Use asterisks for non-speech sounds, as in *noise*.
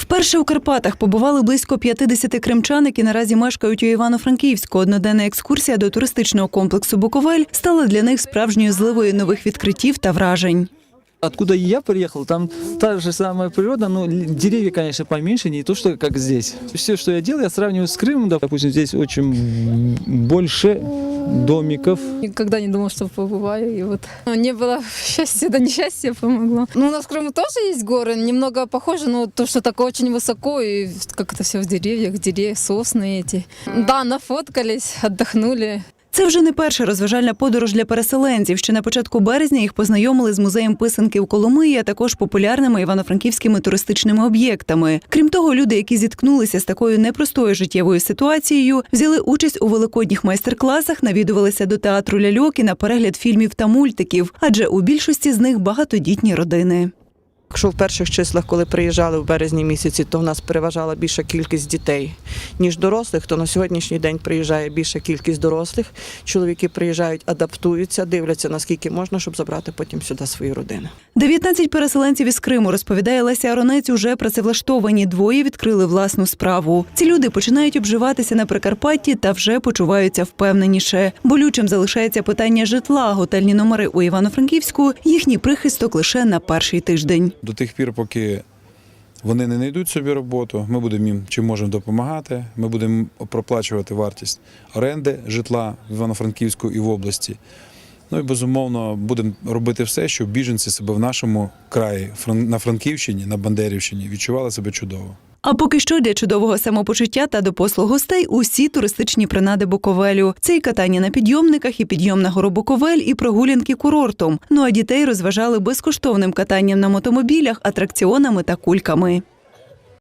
Вперше у Карпатах побували близько 50 кримчан, які наразі мешкають у Івано-Франківську. Одноденна екскурсія до туристичного комплексу Буковель стала для них справжньою зливою нових відкриттів та вражень. Откуда я приехал, там та же самая природа, но деревья, конечно, поменьше, не то, что как здесь. Все, что я делаю, я сравниваю с Крымом. Допустим, здесь очень больше домиков. Никогда не думал, что побываю. И вот ну, не было *laughs* счастья, да несчастье помогло. Ну, у нас в Крыму тоже есть горы, немного похоже, но то, что так очень высоко, и как это все в деревьях, деревья, сосны эти. Да, нафоткались, отдохнули. Це вже не перша розважальна подорож для переселенців. Ще на початку березня їх познайомили з музеєм писанки в Коломиї, а також популярними івано-франківськими туристичними об'єктами. Крім того, люди, які зіткнулися з такою непростою життєвою ситуацією, взяли участь у великодніх майстер-класах, навідувалися до театру ляльок і на перегляд фільмів та мультиків, адже у більшості з них багатодітні родини. Якщо в перших числах, коли приїжджали в березні місяці, то в нас переважала більша кількість дітей, ніж дорослих, то на сьогоднішній день приїжджає більша кількість дорослих. Чоловіки приїжджають, адаптуються, дивляться наскільки можна, щоб забрати потім сюди свої родини. 19 переселенців із Криму, розповідає Леся Аронець, уже працевлаштовані. Двоє відкрили власну справу. Ці люди починають обживатися на Прикарпатті та вже почуваються впевненіше. Болючим залишається питання житла. Готельні номери у Івано-Франківську їхній прихисток лише на перший тиждень. До тих пір, поки вони не знайдуть собі роботу, ми будемо їм чим можемо допомагати. Ми будемо проплачувати вартість оренди житла в Івано-Франківську і в області. Ну і безумовно будемо робити все, щоб біженці себе в нашому краї, на Франківщині, на Бандерівщині, відчували себе чудово. А поки що для чудового самопочуття та до послуг гостей усі туристичні принади Буковелю. Це і катання на підйомниках, і підйом на гору Буковель, і прогулянки курортом. Ну а дітей розважали безкоштовним катанням на мотомобілях, атракціонами та кульками.